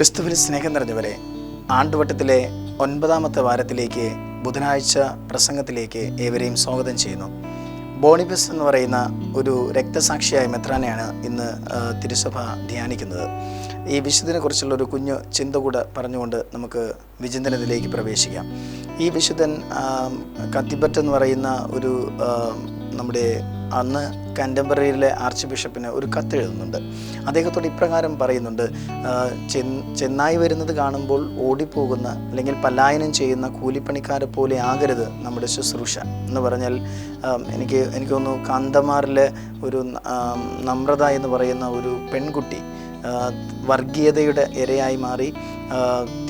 ക്രിസ്തുവിൽ സ്നേഹം നിറഞ്ഞവരെ ആണ്ടുവട്ടത്തിലെ ഒൻപതാമത്തെ വാരത്തിലേക്ക് ബുധനാഴ്ച പ്രസംഗത്തിലേക്ക് ഏവരെയും സ്വാഗതം ചെയ്യുന്നു. ബോണിബസ് എന്ന് പറയുന്ന ഒരു രക്തസാക്ഷിയായ മെത്രാനെയാണ് ഇന്ന് തിരുസഭ ധ്യാനിക്കുന്നത്. ഈ വിശുദ്ധനെ കുറിച്ചുള്ളൊരു കുഞ്ഞു ചിന്ത കൂടെ പറഞ്ഞുകൊണ്ട് നമുക്ക് വിചിന്തനത്തിലേക്ക് പ്രവേശിക്കാം. ഈ വിശുദ്ധൻ കത്തിബറ്റ് എന്ന് പറയുന്ന ഒരു നമ്മുടെ അന്ന് കണ്ടംപററിയിലെ ആർച്ച് ബിഷപ്പിന് ഒരു കത്ത് എഴുതുന്നുണ്ട്. അദ്ദേഹത്തോട് ഇപ്രകാരം പറയുന്നുണ്ട് ചെന്നായി വരുന്നത് കാണുമ്പോൾ ഓടിപ്പോകുന്ന അല്ലെങ്കിൽ പലായനം ചെയ്യുന്ന കൂലിപ്പണിക്കാരെ പോലെ ആകരുത് നമ്മുടെ ശുശ്രൂഷ. എന്ന് പറഞ്ഞാൽ എനിക്ക് എനിക്ക് തോന്നുന്നു കാന്തമാറിലെ ഒരു നമ്രത എന്ന് പറയുന്ന ഒരു പെൺകുട്ടി വർഗീയതയുടെ ഇരയായി മാറി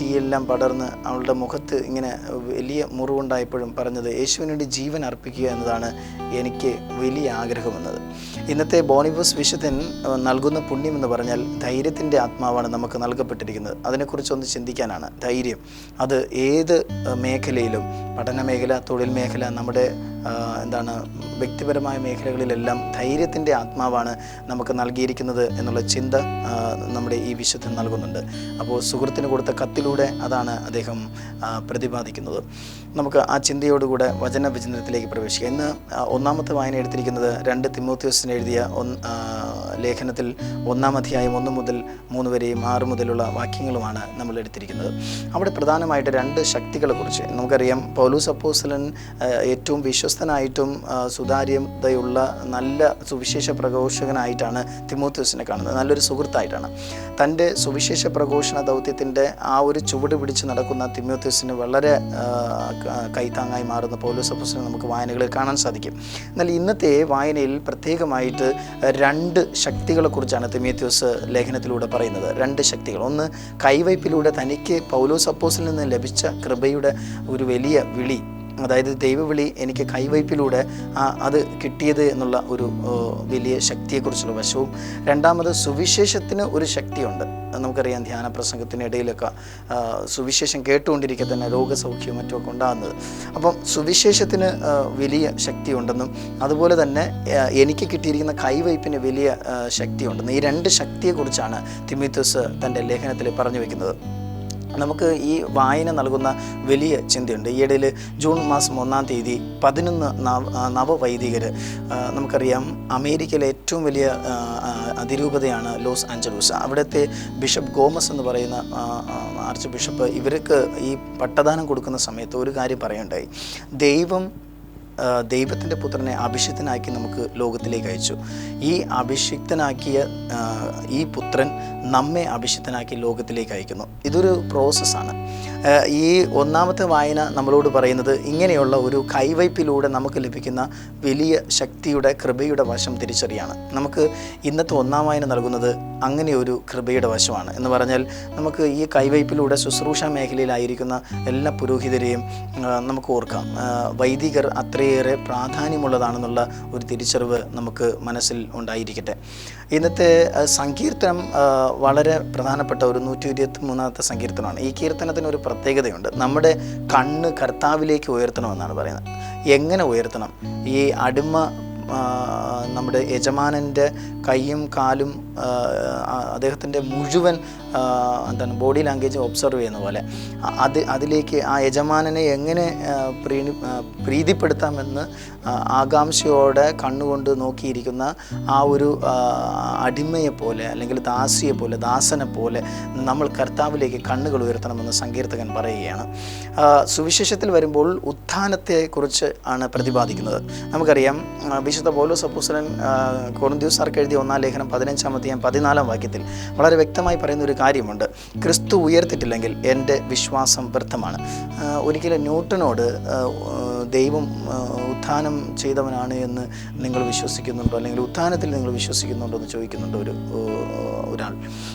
തീയെല്ലാം പടർന്ന് അവളുടെ മുഖത്ത് ഇങ്ങനെ വലിയ മുറിവുണ്ടായപ്പോഴും പറഞ്ഞത് യേശുവിനുവേണ്ടി ജീവൻ അർപ്പിക്കുക എന്നതാണ് എനിക്ക് വലിയ ആഗ്രഹമെന്നത് ഇന്നത്തെ ബോണിബോസ് വിശുദ്ധൻ നൽകുന്ന പുണ്യം എന്ന് പറഞ്ഞാൽ ധൈര്യത്തിന്റെ ആത്മാവാണ് നമുക്ക് നൽകപ്പെട്ടിരിക്കുന്നത്. അതിനെക്കുറിച്ചൊന്ന് ചിന്തിക്കാനാണ് ധൈര്യം. അത് ഏത് മേഖലയിലും പഠന മേഖല തൊഴിൽ മേഖല നമ്മുടെ എന്താണ് വ്യക്തിപരമായ മേഖലകളിലെല്ലാം ധൈര്യത്തിന്റെ ആത്മാവാണ് നമുക്ക് നൽകിയിരിക്കുന്നത് എന്നുള്ള ചിന്ത നമ്മുടെ ഈ വിശുദ്ധൻ നൽകുന്നുണ്ട്. അപ്പോൾ സുഹൃത്തിന് കൊടുത്ത കത്തിലൂടെ അതാണ് അദ്ദേഹം പ്രതിപാദിക്കുന്നത്. നമുക്ക് ആ ചിന്തയോടുകൂടെ വചന വിചിന്തനത്തിലേക്ക് പ്രവേശിക്കാം. ഇന്ന് ഒന്നാമത്തെ വായന എടുത്തിരിക്കുന്നത് രണ്ട് തിമോത്യോസിന് എഴുതിയ ലേഖനത്തിൽ ഒന്നാം അധ്യായം ഒന്ന് മുതൽ മൂന്ന് വരെയും ആറ് മുതലുള്ള വാക്യങ്ങളുമാണ് നമ്മൾ എടുത്തിരിക്കുന്നത്. അവിടെ പ്രധാനമായിട്ട് രണ്ട് ശക്തികളെ കുറിച്ച് നമുക്കറിയാം. പൗലൂസ് അപ്പോസലൻ ഏറ്റവും വിശ്വസ്തനായിട്ടും സുതാര്യതയുള്ള നല്ല സുവിശേഷ പ്രഘോഷകനായിട്ടാണ് തിമോത്യൂസിനെ കാണുന്നത്. നല്ലൊരു സുഹൃത്തായിട്ടാണ്. തന്റെ സുവിശേഷ പ്രഘോഷണ ദൗത്യത്തിന്റെ ആ ഒരു ചുവട് പിടിച്ച് നടക്കുന്ന തിമോത്യൂസിന് വളരെ കൈത്താങ്ങായി മാറുന്ന പൗലോസ് അപ്പോസലൻ നമുക്ക് വായനകളിൽ കാണാൻ സാധിക്കും. എന്നാൽ ഇന്നത്തെ വായനയിൽ പ്രത്യേകമായിട്ട് രണ്ട് ശക്തികളെക്കുറിച്ചാണ് തിമേത്യൂസ് ലേഖനത്തിലൂടെ പറയുന്നത്. രണ്ട് ശക്തികൾ. ഒന്ന് കൈവയ്പിലൂടെ തനിക്ക് പൗലോസ് അപ്പോസിൽ നിന്ന് ലഭിച്ച കൃപയുടെ ഒരു വലിയ വിളി. അതായത് ദൈവവിളി എനിക്ക് കൈവയ്പിലൂടെ അത് കിട്ടിയത് എന്നുള്ള ഒരു വലിയ ശക്തിയെക്കുറിച്ചുള്ള വശവും. രണ്ടാമത് സുവിശേഷത്തിന് ഒരു ശക്തിയുണ്ട്. നമുക്കറിയാം ധ്യാന പ്രസംഗത്തിനിടയിലൊക്കെ സുവിശേഷം കേട്ടുകൊണ്ടിരിക്കെ തന്നെ രോഗസൗഖ്യം മറ്റുമൊക്കെ ഉണ്ടാകുന്നത്. അപ്പം സുവിശേഷത്തിന് വലിയ ശക്തിയുണ്ടെന്നും അതുപോലെ തന്നെ എനിക്ക് കിട്ടിയിരിക്കുന്ന കൈവയ്പ്പിന് വലിയ ശക്തി ശക്തിയുണ്ടെന്നും ഈ രണ്ട് ശക്തിയെക്കുറിച്ചാണ് തിമിത്തോസ് തന്റെ ലേഖനത്തിൽ പറഞ്ഞു വയ്ക്കുന്നത് നമുക്ക് ഈ വായന നൽകുന്ന വലിയ ചിന്തയുണ്ട്. ഈയിടയിൽ ജൂൺ മാസം ഒന്നാം തീയതി പതിനൊന്ന് നവവൈദികർ നമുക്കറിയാം അമേരിക്കയിലെ ഏറ്റവും വലിയ അതിരൂപതയാണ് ലോസ് ആഞ്ചലൂസ്. അവിടുത്തെ ബിഷപ്പ് ഗോമസ് എന്ന് പറയുന്ന ആർച്ച് ബിഷപ്പ് ഇവർക്ക് ഈ പട്ടദാനം കൊടുക്കുന്ന സമയത്ത് ഒരു കാര്യം പറയുണ്ടായി. ദൈവം ദൈവത്തിന്റെ പുത്രനെ അഭിഷിക്തനാക്കി നമുക്ക് ലോകത്തിലേക്ക് അയച്ചു. ഈ അഭിഷിക്തനാക്കിയ ഈ പുത്രൻ നമ്മെ അഭിഷിക്തനാക്കി ലോകത്തിലേക്ക് അയക്കുന്നു. ഇതൊരു പ്രോസസ്സാണ് ഈ ഒന്നാമത്തെ വായന നമ്മളോട് പറയുന്നത് ഇങ്ങനെയുള്ള ഒരു കൈവയ്പിലൂടെ നമുക്ക് ലഭിക്കുന്ന വലിയ ശക്തിയുടെ കൃപയുടെ വശം തിരിച്ചറിയാണ്. നമുക്ക് ഇന്നത്തെ ഒന്നാം വായന നൽകുന്നത് അങ്ങനെ ഒരു കൃപയുടെ വശമാണ്. എന്ന് പറഞ്ഞാൽ നമുക്ക് ഈ കൈവയ്പിലൂടെ ശുശ്രൂഷ മേഖലയിലായിരിക്കുന്ന എല്ലാ പുരോഹിതരെയും നമുക്ക് ഓർക്കാം. വൈദികർ വൈദികർ അത്രയേറെ പ്രാധാന്യമുള്ളതാണെന്നുള്ള ഒരു തിരിച്ചറിവ് നമുക്ക് മനസ്സിൽ ഉണ്ടായിരിക്കട്ടെ. ഇന്നത്തെ സങ്കീർത്തനം വളരെ പ്രധാനപ്പെട്ട ഒരു നൂറ്റി ഇരുപത്തി മൂന്നാമത്തെ സങ്കീർത്തനമാണ്. ഈ കീർത്തനത്തിന് ഒരു പ്രത്യേകതയുണ്ട്. നമ്മുടെ കണ്ണ് കർത്താവിലേക്ക് ഉയർത്തണമെന്നാണ് പറയുന്നത്. എങ്ങനെ ഉയർത്തണം? ഈ അടിമ നമ്മുടെ യജമാനന്റെ കൈയും കാലും അദ്ദേഹത്തിന്റെ മുഴുവൻ എന്താണ് ബോഡി ലാംഗ്വേജ് ഒബ്സർവ് ചെയ്യുന്ന പോലെ. അത് അതിലേക്ക് ആ യജമാനനെ എങ്ങനെ പ്രീണി പ്രീതിപ്പെടുത്താമെന്ന് ആകാംക്ഷയോടെ കണ്ണുകൊണ്ട് നോക്കിയിരിക്കുന്ന ആ ഒരു അടിമയെ പോലെ അല്ലെങ്കിൽ ദാസിയെ പോലെ ദാസനെ പോലെ നമ്മൾ കർത്താവിലേക്ക് കണ്ണുകൾ ഉയർത്തണമെന്ന് സങ്കീർത്തകൻ പറയുകയാണ്. സുവിശേഷത്തിൽ വരുമ്പോൾ ഉത്ഥാനത്തെക്കുറിച്ച് ആണ് പ്രതിപാദിക്കുന്നത്. നമുക്കറിയാം വിശുദ്ധ പൗലോസ് അപ്പുസലൻ കൊറിന്ത്യൂസാർക്ക് എഴുതിയ ഒന്നാം ലേഖനം പതിനഞ്ചാമത്തെയും പതിനാലാം വാക്യത്തിൽ വളരെ വ്യക്തമായി പറയുന്ന ഒരു കാര്യമുണ്ട്. ക്രിസ്തു ഉയർത്തിട്ടില്ലെങ്കിൽ എന്റെ വിശ്വാസം വ്യർത്ഥമാണ്. ഒരിക്കലും ന്യൂട്ടനോട് ദൈവം ഉത്ഥാനം ചെയ്തവനാണ് എന്ന് നിങ്ങൾ വിശ്വസിക്കുന്നുണ്ടോ? അല്ലെങ്കിൽ ഉത്ഥാനത്തിൽ നിങ്ങൾ വിശ്വസിക്കുന്നുണ്ടോ എന്ന് ചോദിക്കുന്നുണ്ട് ഒരു ഒരാൾ.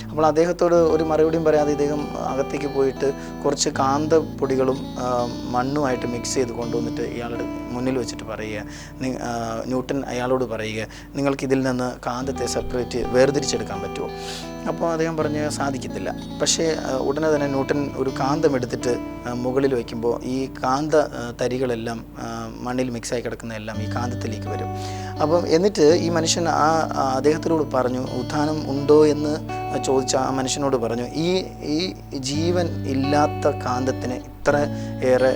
അപ്പോൾ അദ്ദേഹത്തോട് ഒരു മറുപടിയും പറയാതെ ഇദ്ദേഹം അകത്തേക്ക് പോയിട്ട് കുറച്ച് കാന്തപ്പൊടികളും മണ്ണുമായിട്ട് മിക്സ് ചെയ്ത് കൊണ്ടുവന്നിട്ട് ഇയാളുടെ മുന്നിൽ വെച്ചിട്ട് പറയുക. ന്യൂട്ടൺ അയാളോട് പറയുക നിങ്ങൾക്ക് ഇതിൽ നിന്ന് കാന്തത്തെ സെപ്പറേറ്റ് വേർതിരിച്ചെടുക്കാൻ പറ്റുമോ? അപ്പോൾ അദ്ദേഹം പറഞ്ഞ് സാധിക്കത്തില്ല. പക്ഷേ ഉടനെ തന്നെ ന്യൂട്ടൺ ഒരു കാന്തം എടുത്തിട്ട് മുകളിൽ വയ്ക്കുമ്പോൾ ഈ കാന്ത തരികളെല്ലാം മണ്ണിൽ മിക്സായി കിടക്കുന്നതെല്ലാം ഈ കാന്തത്തിലേക്ക് വരും. അപ്പം എന്നിട്ട് ഈ മനുഷ്യൻ ആ അദ്ദേഹത്തിനോട് പറഞ്ഞു ഉത്ഥാനം ഉണ്ടോ എന്ന് ചോദിച്ച ആ മനുഷ്യനോട് പറഞ്ഞു ഈ ഈ ജീവൻ ഇല്ലാത്ത കാന്തത്തിന് ഇത്ര ഏറെ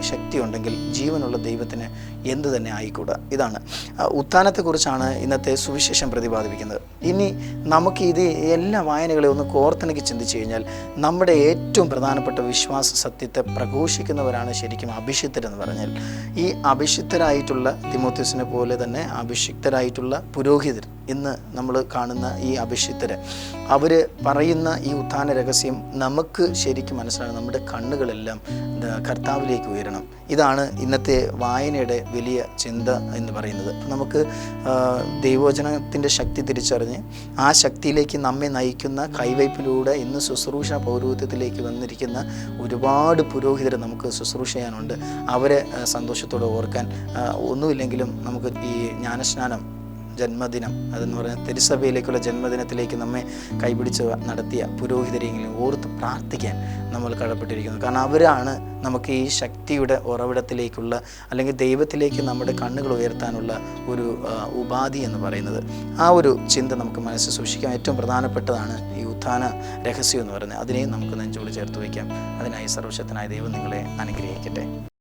ശക്തി ശക്തിയുണ്ടെങ്കിൽ ജീവനുള്ള ദൈവത്തിന് എന്ത് തന്നെ ആയിക്കൂടാ? ഇതാണ്. ഉത്ഥാനത്തെക്കുറിച്ചാണ് ഇന്നത്തെ സുവിശേഷം പ്രതിപാദിപ്പിക്കുന്നത്. ഇനി നമുക്ക് ഇത് എല്ലാ വായനകളെ ഒന്ന് കോർത്തിണക്കി ചിന്തിച്ചു കഴിഞ്ഞാൽ നമ്മുടെ ഏറ്റവും പ്രധാനപ്പെട്ട വിശ്വാസ സത്യത്തെ പ്രഘോഷിക്കുന്നവരാണ് ശരിക്കും അഭിഷിക്തരെന്ന് പറഞ്ഞാൽ. ഈ അഭിഷിക്തരായിട്ടുള്ള തിമോത്യസിനെ പോലെ തന്നെ അഭിഷിക്തരായിട്ടുള്ള പുരോഹിതർ ഇന്ന് നമ്മൾ കാണുന്ന ഈ അഭിഷിക്തര്. അവർ പറയുന്ന ഈ ഉത്ഥാന രഹസ്യം നമുക്ക് ശരിക്കും മനസ്സിലാകും. നമ്മുടെ കണ്ണുകളെല്ലാം കർത്താവിലേക്ക് ഉയരണം. ഇതാണ് ഇന്നത്തെ വായനയുടെ വലിയ ചിന്ത എന്ന് പറയുന്നത്. നമുക്ക് ദൈവോചനത്തിന്റെ ശക്തി തിരിച്ചറിഞ്ഞ് ആ ശക്തിയിലേക്ക് നമ്മെ നയിക്കുന്ന കൈവയ്പിലൂടെ ഇന്ന് ശുശ്രൂഷ പൗരോഹിത്യത്തിലേക്ക് വന്നിരിക്കുന്ന ഒരുപാട് പുരോഹിതരെ നമുക്ക് ശുശ്രൂഷ ചെയ്യാനുണ്ട്. അവരെ സന്തോഷത്തോടെ ഓർക്കാൻ ഒന്നുമില്ലെങ്കിലും നമുക്ക് ഈ ജ്ഞാനസ്നാനം ജന്മദിനം. അതെന്ന് പറഞ്ഞാൽ തിരുസഭയിലേക്കുള്ള ജന്മദിനത്തിലേക്ക് നമ്മെ കൈപിടിച്ച് നടത്തിയ പുരോഹിതരെങ്കിലും ഓർത്ത് പ്രാർത്ഥിക്കാൻ നമ്മൾ കടപ്പെട്ടിരിക്കുന്നു. കാരണം അവരാണ് നമുക്ക് ഈ ശക്തിയുടെ ഉറവിടത്തിലേക്കുള്ള അല്ലെങ്കിൽ ദൈവത്തിലേക്ക് നമ്മുടെ കണ്ണുകൾ ഉയർത്താനുള്ള ഒരു ഉപാധി എന്ന് പറയുന്നത്. ആ ഒരു ചിന്ത നമുക്ക് മനസ്സിൽ സൂക്ഷിക്കാൻ ഏറ്റവും പ്രധാനപ്പെട്ടതാണ് ഈ ഉത്ഥാന രഹസ്യം എന്ന് പറയുന്നത്. അതിനെയും നമുക്ക് നെഞ്ചോട് ചേർത്ത് വയ്ക്കാം. അതിനായി സർവശക്തനായ ദൈവം നിങ്ങളെ അനുഗ്രഹിക്കട്ടെ.